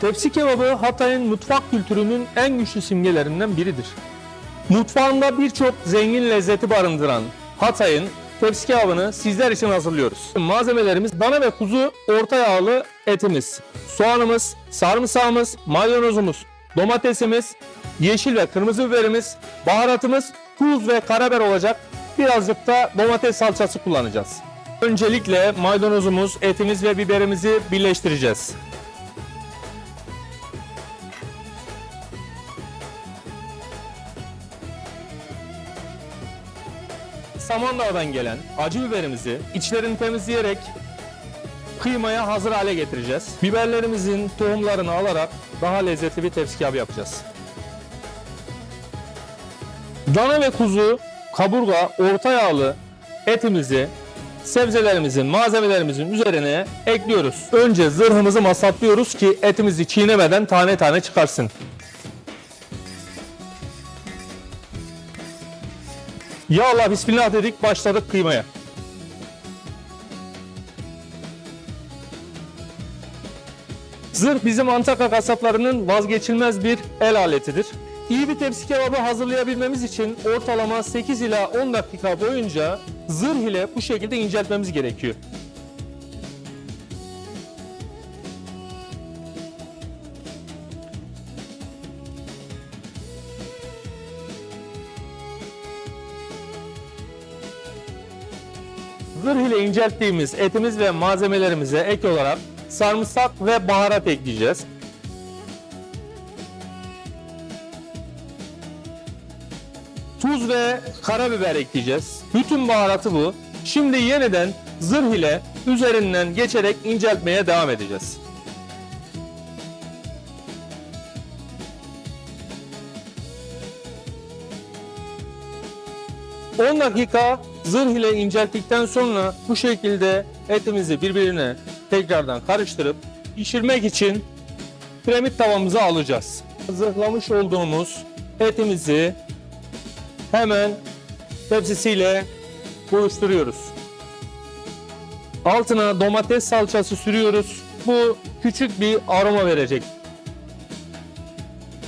Tepsi kebabı Hatay'ın mutfak kültürünün en güçlü simgelerinden biridir. Mutfağında birçok zengin lezzeti barındıran Hatay'ın tepsi kebabını sizler için hazırlıyoruz. Malzemelerimiz dana ve kuzu orta yağlı etimiz, soğanımız, sarımsağımız, maydanozumuz, domatesimiz, yeşil ve kırmızı biberimiz, baharatımız, tuz ve karabiber olacak. Birazcık da domates salçası kullanacağız. Öncelikle maydanozumuz, etimiz ve biberimizi birleştireceğiz. Samandağ'dan gelen acı biberimizi içlerini temizleyerek kıymaya hazır hale getireceğiz. Biberlerimizin tohumlarını alarak daha lezzetli bir tepsi kebabı yapacağız. Dana ve kuzu, kaburga, orta yağlı etimizi sebzelerimizin, malzemelerimizin üzerine ekliyoruz. Önce zırhımızı masatlıyoruz ki etimizi çiğnemeden tane tane çıkarsın. Ya Allah bismillah dedik başladık kıymaya. Zırh bizim Antakya kasaplarının vazgeçilmez bir el aletidir. İyi bir tepsi kebabı hazırlayabilmemiz için ortalama 8 ila 10 dakika boyunca zırh ile bu şekilde inceltmemiz gerekiyor. Zırh ile incelttiğimiz etimiz ve malzemelerimize ek olarak sarımsak ve baharat ekleyeceğiz. Tuz ve karabiber ekleyeceğiz. Bütün baharatı bu. Şimdi yeniden zırh ile üzerinden geçerek inceltmeye devam edeceğiz. ...10 dakika zırh ile incelttikten sonra bu şekilde etimizi birbirine tekrardan karıştırıp pişirmek için piramit tavamıza alacağız. Zırhlamış olduğumuz etimizi hemen tepsisiyle buluşturuyoruz. Altına domates salçası sürüyoruz. Bu küçük bir aroma verecek.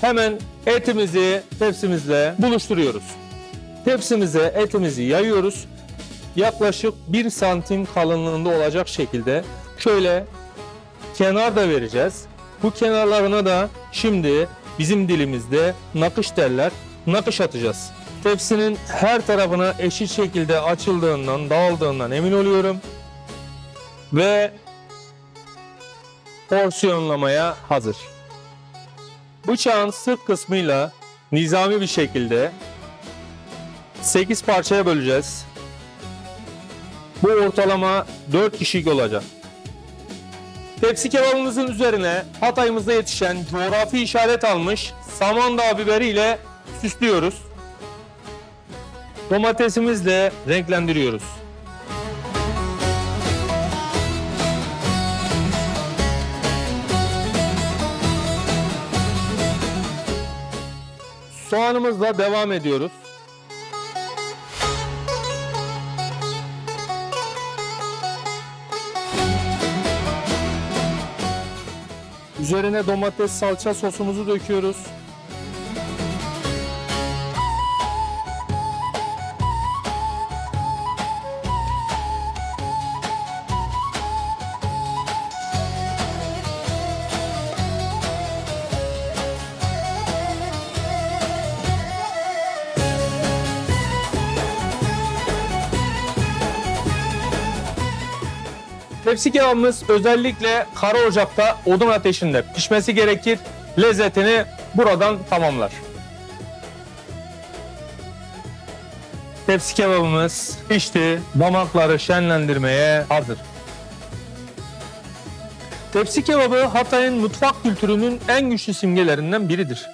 Hemen etimizi tepsimizle buluşturuyoruz. Tepsimize etimizi yayıyoruz. Yaklaşık 1 santim kalınlığında olacak şekilde şöyle kenar da vereceğiz. Bu kenarlarına da şimdi bizim dilimizde nakış derler. Nakış atacağız. Tepsinin her tarafına eşit şekilde açıldığından, dağıldığından emin oluyorum. Ve porsiyonlamaya hazır. Bıçağın sırt kısmıyla nizami bir şekilde 8 parçaya böleceğiz. Bu ortalama 4 kişilik olacak. Tepsi kebabımızın üzerine Hatay'ımızda yetişen coğrafi işaret almış Samandağ biberiyle süslüyoruz. Domatesimizle renklendiriyoruz. Soğanımızla devam ediyoruz. Üzerine domates salça sosumuzu döküyoruz. Tepsi kebabımız özellikle kara ocakta odun ateşinde pişmesi gerekir. Lezzetini buradan tamamlar. Tepsi kebabımız pişti. Damakları şenlendirmeye hazır. Tepsi kebabı Hatay'ın mutfak kültürünün en güçlü simgelerinden biridir.